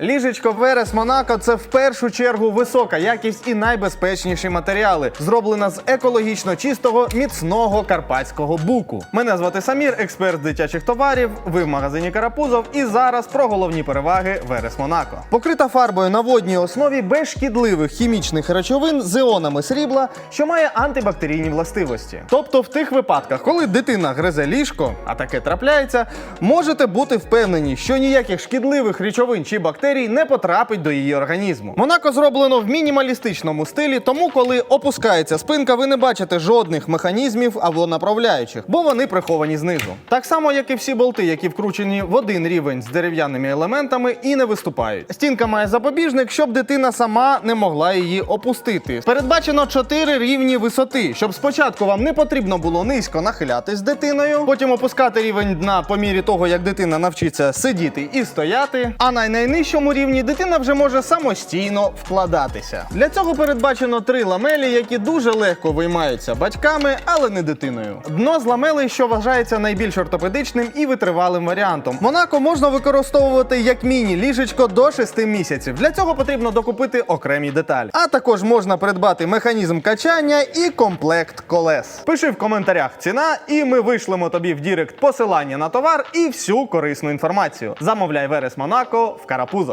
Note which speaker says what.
Speaker 1: Ліжечко Верес Монако це в першу чергу висока якість і найбезпечніші матеріали, зроблена з екологічно чистого міцного карпатського буку. Мене звати Самір, експерт дитячих товарів. Ви в магазині Карапузов. І зараз про головні переваги Верес Монако. Покрита фарбою на водній основі без шкідливих хімічних речовин з іонами срібла, що має антибактерійні властивості. Тобто, в тих випадках, коли дитина гризе ліжко, а таке трапляється, можете бути впевнені, що ніяких шкідливих речовин чи бактерій не потрапить до її організму. Монако зроблено в мінімалістичному стилі, тому коли опускається спинка, ви не бачите жодних механізмів або направляючих, бо вони приховані знизу. Так само, як і всі болти, які вкручені в один рівень з дерев'яними елементами і не виступають. Стінка має запобіжник, щоб дитина сама не могла її опустити. Передбачено 4 рівні висоти, щоб спочатку вам не потрібно було низько нахилятись з дитиною, потім опускати рівень дна по мірі того, як дитина навчиться сидіти і стояти. А на найнижчому рівні дитина вже може самостійно вкладатися. Для цього передбачено три ламелі, які дуже легко виймаються батьками, але не дитиною. Дно з ламелей, що вважається найбільш ортопедичним і витривалим варіантом. Монако можна використовувати як міні-ліжечко до 6 місяців. Для цього потрібно докупити окремі деталі. А також можна придбати механізм качання і комплект колес. Пиши в коментарях ціна, і ми вишлемо тобі в Дірект посилання на товар і всю корисну інформацію. Замовляй Верес Монако в Карапузов.